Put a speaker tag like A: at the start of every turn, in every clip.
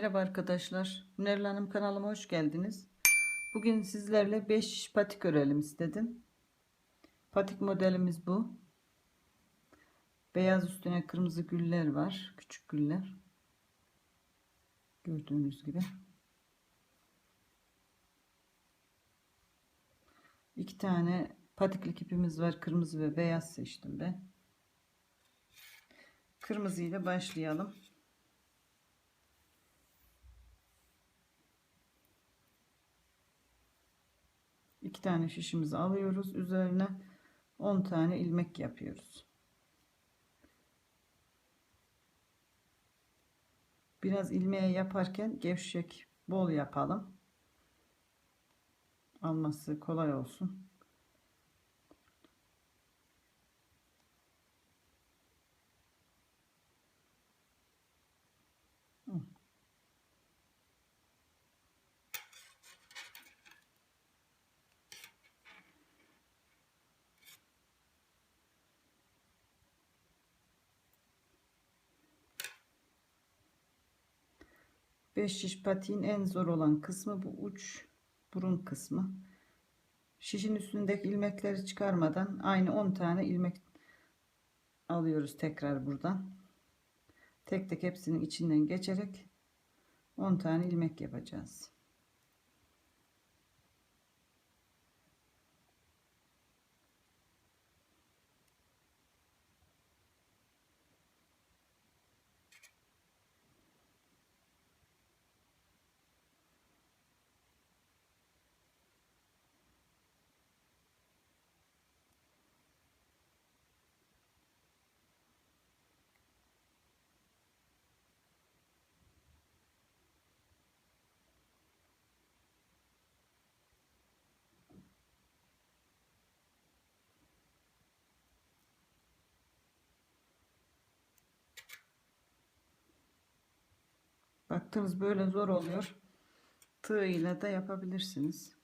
A: Merhaba arkadaşlar. Neril Hanım kanalıma hoş geldiniz. Bugün sizlerle 5 şiş patik örelim istedim. Patik modelimiz bu. Beyaz üstüne kırmızı güller var. Küçük güller. Gördüğünüz gibi. İki tane patiklik ipimiz var. Kırmızı ve beyaz seçtim ben. Kırmızı ile başlayalım. İki tane şişimizi alıyoruz. Üzerine 10 tane ilmek yapıyoruz. Biraz ilmeğe yaparken gevşek bol yapalım. Alması kolay olsun. Beş şiş patiğin en zor olan kısmı bu uç burun kısmı. Şişin üstündeki ilmekleri çıkarmadan aynı 10 tane ilmek alıyoruz tekrar buradan. Tek tek hepsinin içinden geçerek 10 tane ilmek yapacağız. Baktınız böyle zor oluyor. Tığ ile de yapabilirsiniz.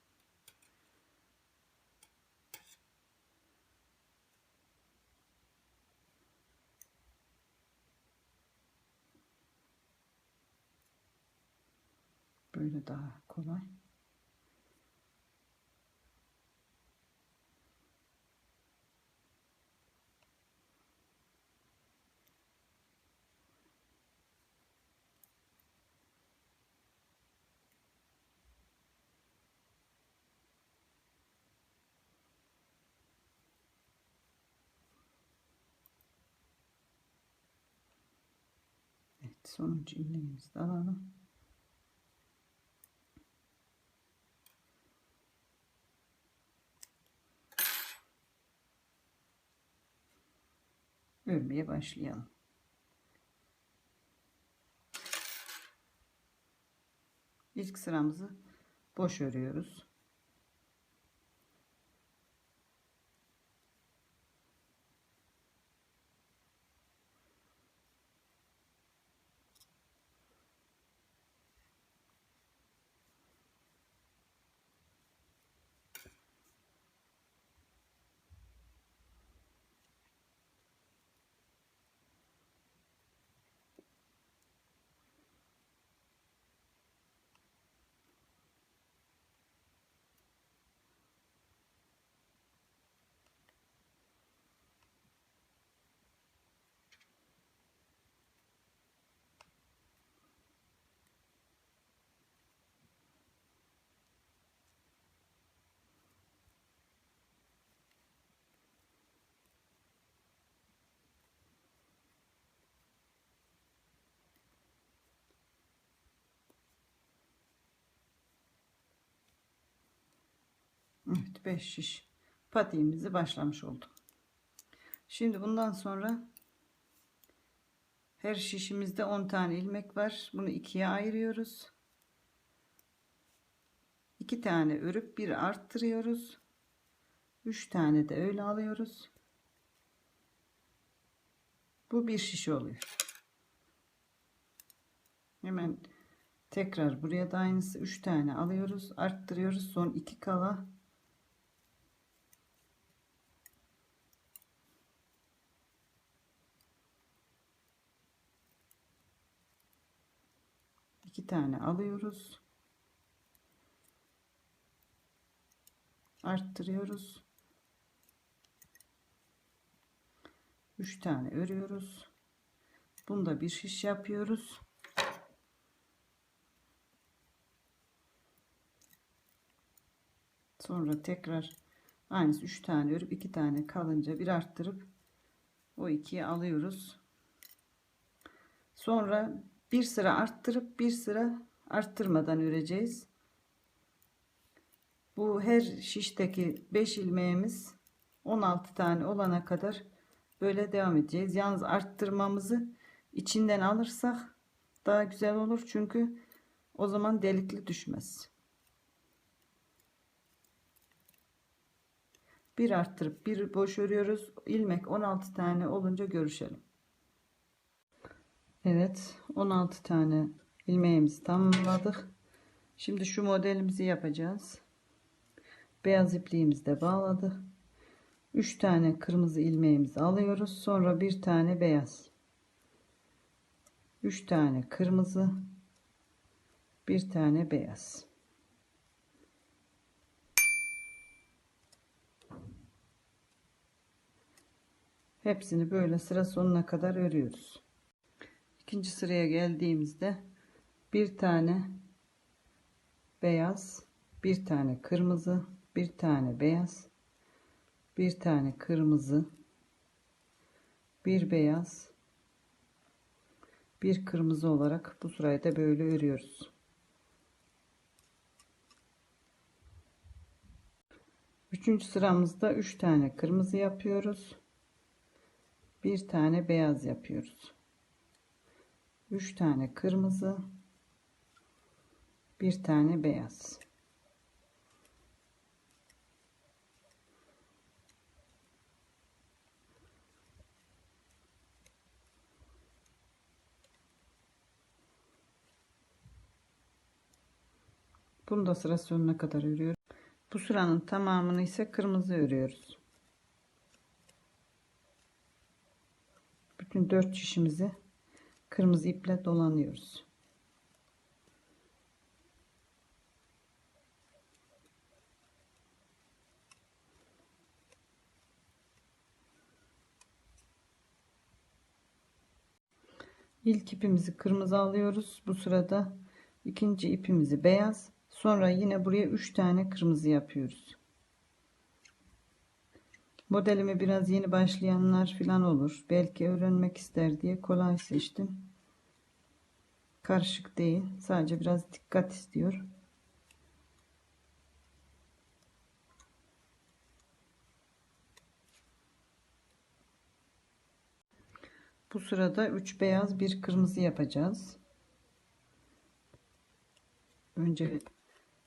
A: Böyle daha kolay. Evet, sonuncu ilmeğimizi de alalım. Örmeye başlayalım. İlk sıramızı boş örüyoruz. Evet 5 şiş patiğimizi başlamış olduk. Şimdi bundan sonra her şişimizde 10 tane ilmek var. Bunu ikiye ayırıyoruz. 2 tane örüp bir arttırıyoruz. 3 tane de öyle alıyoruz. Bu bir şiş oluyor. Hemen tekrar buraya da aynısı 3 tane alıyoruz. Arttırıyoruz. Son 2 kala iki tane alıyoruz. Arttırıyoruz. 3 tane örüyoruz. Bunda bir şiş yapıyoruz. Sonra tekrar aynısı 3 tane örüp 2 tane kalınca bir arttırıp o ikiyi alıyoruz. Sonra bir sıra arttırıp bir sıra arttırmadan öreceğiz. Bu her şişteki 5 ilmeğimiz 16 tane olana kadar böyle devam edeceğiz. Yalnız arttırmamızı içinden alırsak daha güzel olur. Çünkü o zaman delikli düşmez. Bir arttırıp bir boş örüyoruz. İlmek 16 tane olunca görüşelim. Evet 16 tane ilmeğimizi tamamladık. Şimdi şu modelimizi yapacağız. Beyaz ipliğimizi de bağladık. 3 tane kırmızı ilmeğimizi alıyoruz. Sonra bir tane beyaz. 3 tane kırmızı. Bir tane beyaz. Hepsini böyle sıra sonuna kadar örüyoruz. İkinci sıraya geldiğimizde bir tane beyaz, bir tane kırmızı, bir tane beyaz, bir tane kırmızı, bir beyaz, bir kırmızı olarak bu sırayı da böyle örüyoruz. Üçüncü sıramızda üç tane kırmızı yapıyoruz. Bir tane beyaz yapıyoruz. Üç tane kırmızı, bir tane beyaz. Bunu da sıra sonuna kadar örüyoruz. Bu sıranın tamamını ise kırmızı örüyoruz. Bütün dört şişimizi kırmızı iple dolanıyoruz. İlk ipimizi kırmızı alıyoruz. Bu sırada ikinci ipimizi beyaz. Sonra yine buraya 3 tane kırmızı yapıyoruz. Modelimi biraz yeni başlayanlar falan olur. Belki öğrenmek ister diye kolay seçtim. Karışık değil. Sadece biraz dikkat istiyor. Bu sırada 3 beyaz bir kırmızı yapacağız. Önce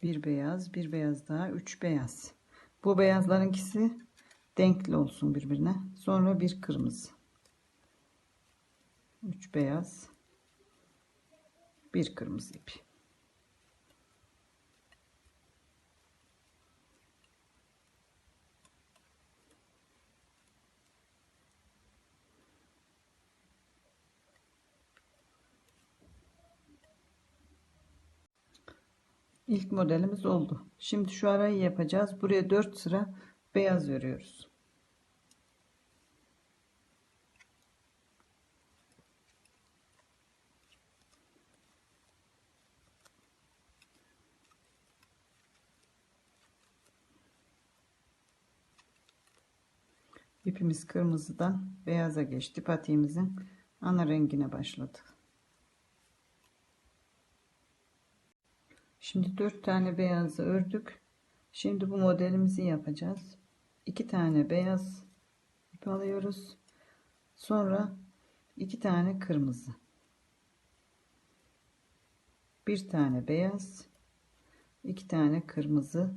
A: bir beyaz, bir beyaz daha, üç beyaz. Bu beyazların ikisi denkli olsun birbirine. Sonra bir kırmızı. Üç beyaz, bir kırmızı ip. İlk modelimiz oldu. Şimdi şu arayı yapacağız. Buraya 4 sıra beyaz örüyoruz. İpimiz kırmızıdan beyaza geçti. Patiğimizin ana rengine başladık. Şimdi 4 tane beyazı ördük. Şimdi bu modelimizi yapacağız. 2 tane beyaz ip alıyoruz. Sonra 2 tane kırmızı. Bir tane beyaz, 2 tane kırmızı.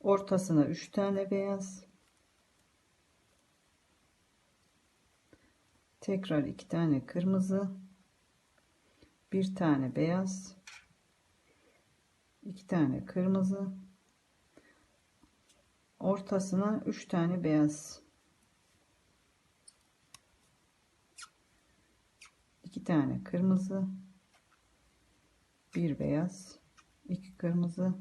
A: Ortasına 3 tane beyaz. Tekrar 2 tane kırmızı. Bir tane beyaz iki tane kırmızı ortasına üç tane beyaz iki tane kırmızı bir beyaz, iki kırmızı,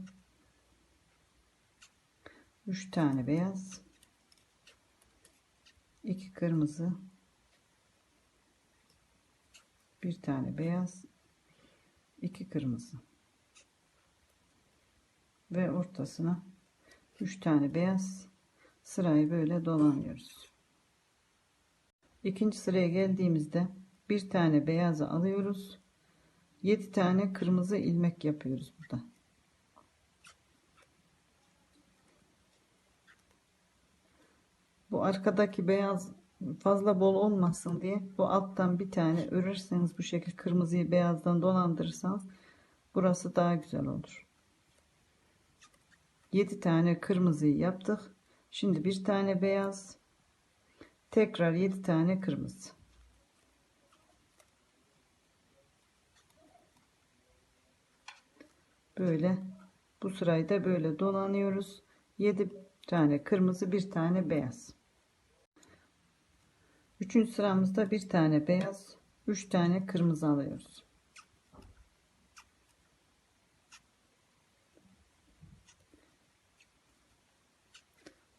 A: üç tane beyaz, iki kırmızı, bir tane beyaz, iki kırmızı ve ortasına üç tane beyaz sırayı böyle dolanıyoruz. İkinci sıraya geldiğimizde bir tane beyazı alıyoruz. 7 tane kırmızı ilmek yapıyoruz burada. Bu arkadaki beyaz fazla bol olmasın diye bu alttan bir tane örerseniz bu şekilde kırmızıyı beyazdan dolandırırsanız burası daha güzel olur. 7 tane kırmızıyı yaptık. Şimdi bir tane beyaz tekrar 7 tane kırmızı. Böyle bu sırayı da böyle dolanıyoruz. 7 tane kırmızı, bir tane beyaz. Üçüncü sıramızda bir tane beyaz, üç tane kırmızı alıyoruz.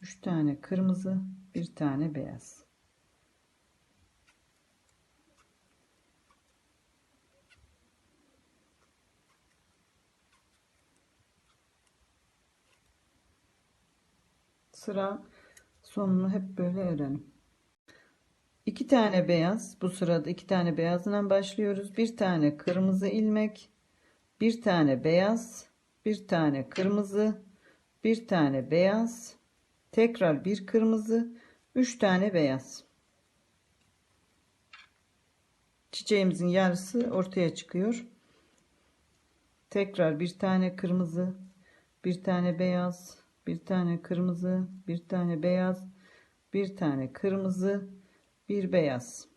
A: Üç tane kırmızı, bir tane beyaz. sıra sonunu hep böyle örelim. İki tane beyaz bu sırada iki tane beyazdan başlıyoruz. Bir tane kırmızı ilmek, bir tane beyaz, bir tane kırmızı, bir tane beyaz, tekrar bir kırmızı, üç tane beyaz. Çiçeğimizin yarısı ortaya çıkıyor. Tekrar bir tane kırmızı, bir tane beyaz, bir tane kırmızı, bir tane beyaz, bir tane kırmızı, bir beyaz.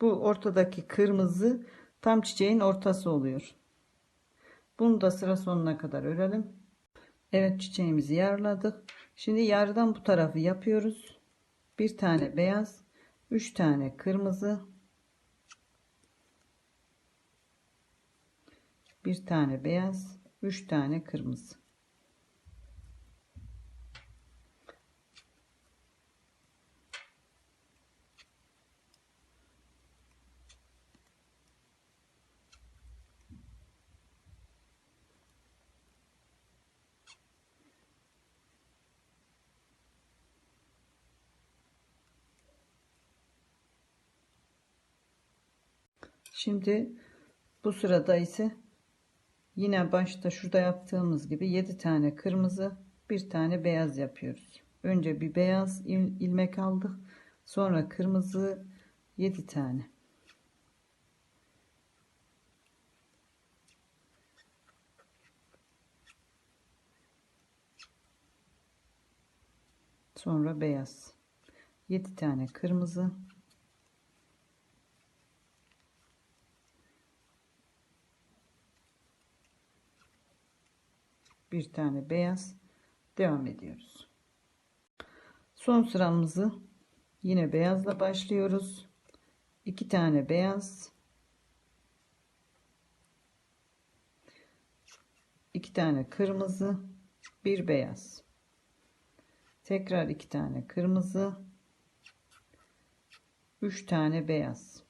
A: Bu ortadaki kırmızı tam çiçeğin ortası oluyor. Bunu da sıra sonuna kadar örelim. Evet çiçeğimizi yarladık. Şimdi yarıdan bu tarafı yapıyoruz. Bir tane beyaz, üç tane kırmızı, bir tane beyaz, 3 tane kırmızı. Şimdi bu sırada ise Yine başta şurada yaptığımız gibi 7 tane kırmızı, bir tane beyaz yapıyoruz. Önce bir beyaz ilmek aldık. Sonra kırmızı 7 tane. Sonra beyaz. 7 tane kırmızı, bir tane beyaz. Devam ediyoruz. Son sıramızı yine beyazla başlıyoruz. İki tane beyaz. İki tane kırmızı bir beyaz. Tekrar iki tane kırmızı. Üç tane beyaz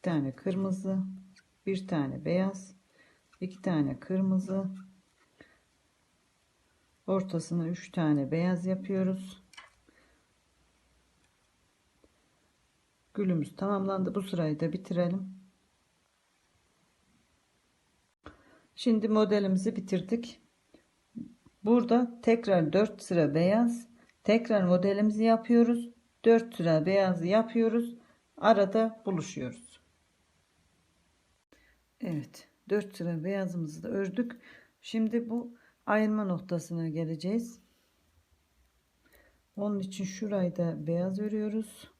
A: 2 tane kırmızı, bir tane beyaz, iki tane kırmızı, ortasına üç tane beyaz yapıyoruz. Gülümüz tamamlandı. Bu sırayı da bitirelim. Şimdi modelimizi bitirdik. Burada tekrar 4 sıra beyaz, tekrar modelimizi yapıyoruz. 4 sıra beyazı yapıyoruz. Arada buluşuyoruz. Evet 4 sıra beyazımızı da ördük. Şimdi bu ayırma noktasına geleceğiz. Onun için şurayı da beyaz örüyoruz.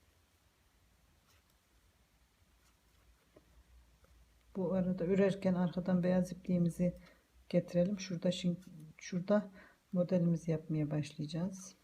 A: Bu arada örerken arkadan beyaz ipliğimizi getirelim. Şurada şimdi şurada modelimizi yapmaya başlayacağız.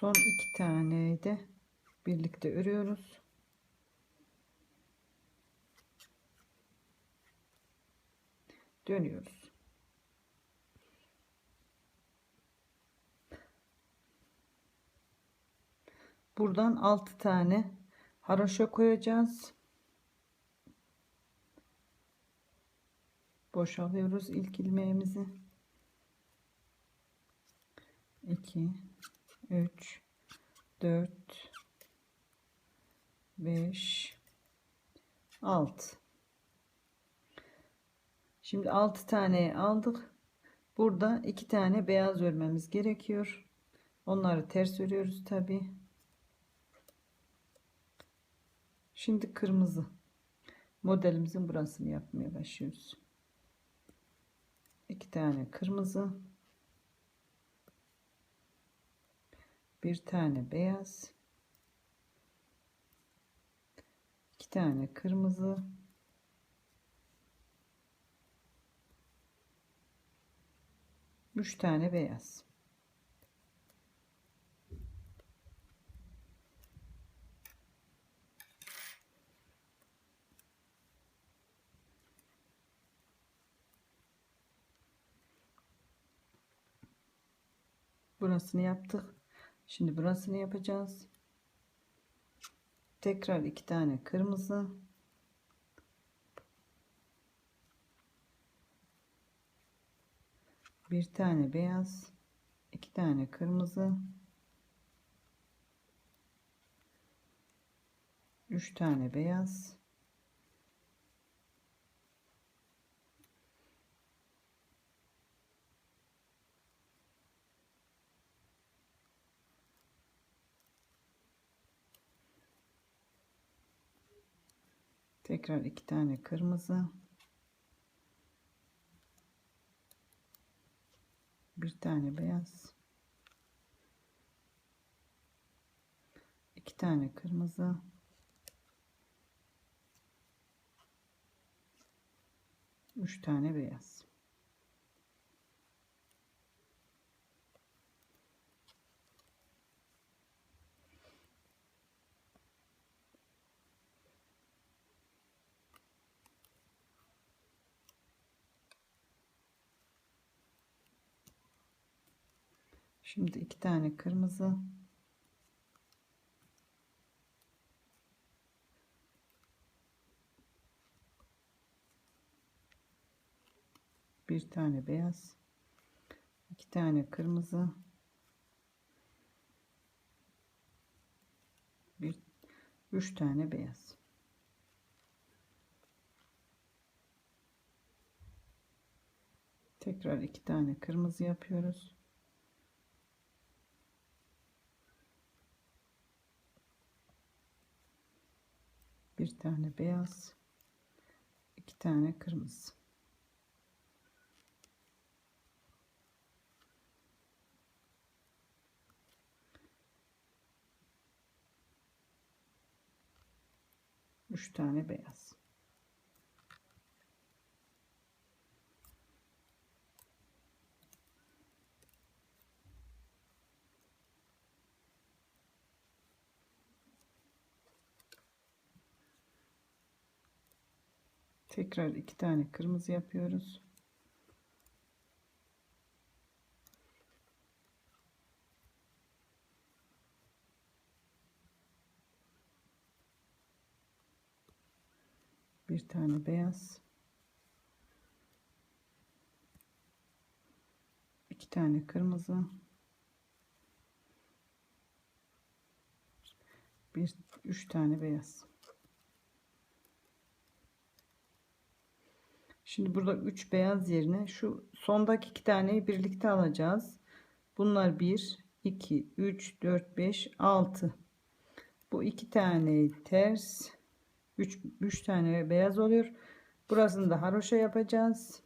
A: Son iki taneyi de birlikte örüyoruz. Dönüyoruz. Buradan 6 tane haroşa koyacağız. Boşalıyoruz ilk ilmeğimizi. 2 3 4 5 6 Şimdi 6 tane aldık. Burada 2 tane beyaz örmemiz gerekiyor. Onları ters örüyoruz tabi. Şimdi kırmızı modelimizin burasını yapmaya başlıyoruz. 2 tane kırmızı bir tane beyaz. İki tane kırmızı. Üç tane beyaz. Burasını yaptık Şimdi burasını yapacağız. Tekrar iki tane kırmızı. Bir tane beyaz. iki tane kırmızı. Üç tane beyaz. Tekrar iki tane kırmızı. Bir tane beyaz. iki tane kırmızı. Üç tane beyaz. Şimdi iki tane kırmızı. Bir tane beyaz. iki tane kırmızı. Bir, üç tane beyaz. Tekrar iki tane kırmızı yapıyoruz. Bir tane beyaz iki tane kırmızı. Üç tane beyaz Tekrar iki tane kırmızı yapıyoruz. Bir tane beyaz. iki tane kırmızı. Bir, üç tane beyaz. Şimdi burada 3 beyaz yerine şu sondaki iki taneyi birlikte alacağız. Bunlar 1, 2, 3, 4, 5, 6. Bu iki taneyi ters. 3, 3 tane beyaz oluyor. Burasını da haroşa yapacağız.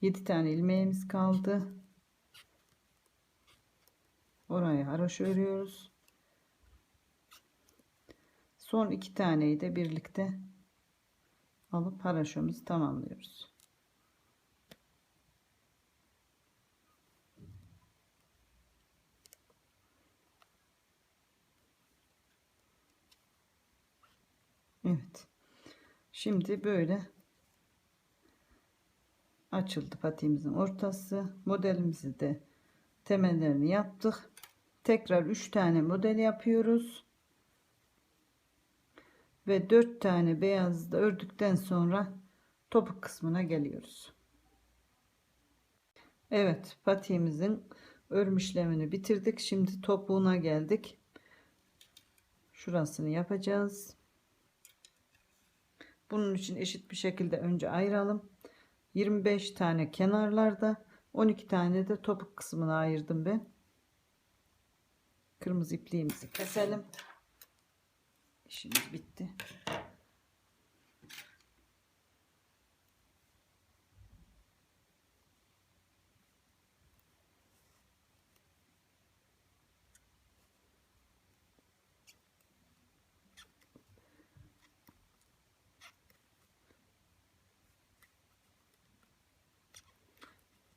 A: 7 tane ilmeğimiz kaldı. Oraya haroşa örüyoruz. Son iki taneyi de birlikte alıp haraşomuzu tamamlıyoruz. Evet. Şimdi böyle açıldı patiğimizin ortası. Modelimizi de temellerini yaptık. Tekrar 3 tane model yapıyoruz. Ve 4 tane beyazı da ördükten sonra topuk kısmına geliyoruz. Evet patiğimizin örüm işlemini bitirdik. Şimdi topuğuna geldik. Şurasını yapacağız. Bunun için eşit bir şekilde önce ayıralım. 25 tane kenarlarda 12 tane de topuk kısmına ayırdım ben. Kırmızı ipliğimizi keselim. İşimiz bitti.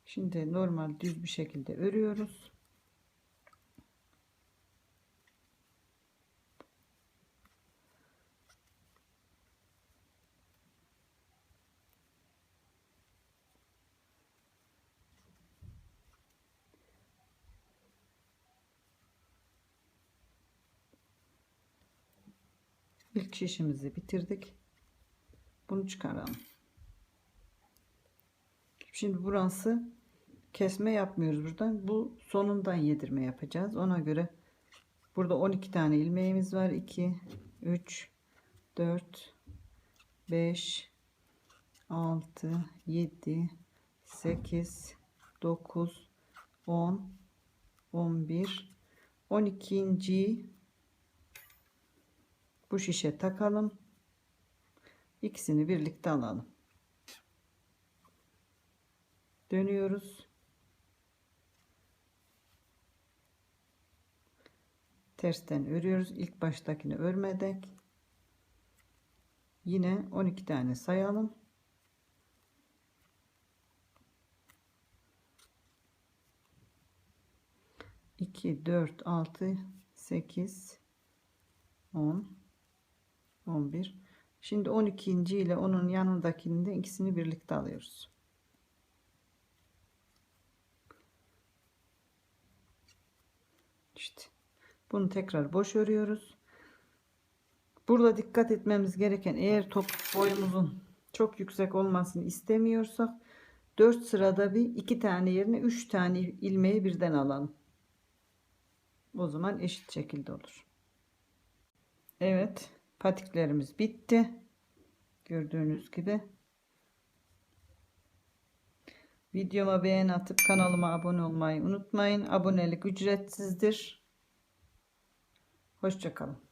A: Şimdi normal düz bir şekilde örüyoruz. İlk şişimizi bitirdik. Bunu çıkaralım. Şimdi burası kesme yapmıyoruz buradan. Bu sonundan yedirme yapacağız. Ona göre burada 12 tane ilmeğimiz var. 2 3 4 5 6 7 8 9 10 11 12. bu şişe takalım. İkisini birlikte alalım. Dönüyoruz. tersten örüyoruz. İlk baştakini örmedik. Yine 12 tane sayalım. İki, dört, altı, sekiz, on, on bir. Şimdi on ikinci ile onun yanındakini de ikisini birlikte alıyoruz. İşte. Bunu tekrar boş örüyoruz. Burada dikkat etmemiz gereken eğer top boyumuzun çok yüksek olmasını istemiyorsak 4 sırada bir 2 tane yerine 3 tane ilmeği birden alalım. O zaman eşit şekilde olur. Evet patiklerimiz bitti. Gördüğünüz gibi. Videoma beğen atıp kanalıma abone olmayı unutmayın. Abonelik ücretsizdir. Hoşçakalın.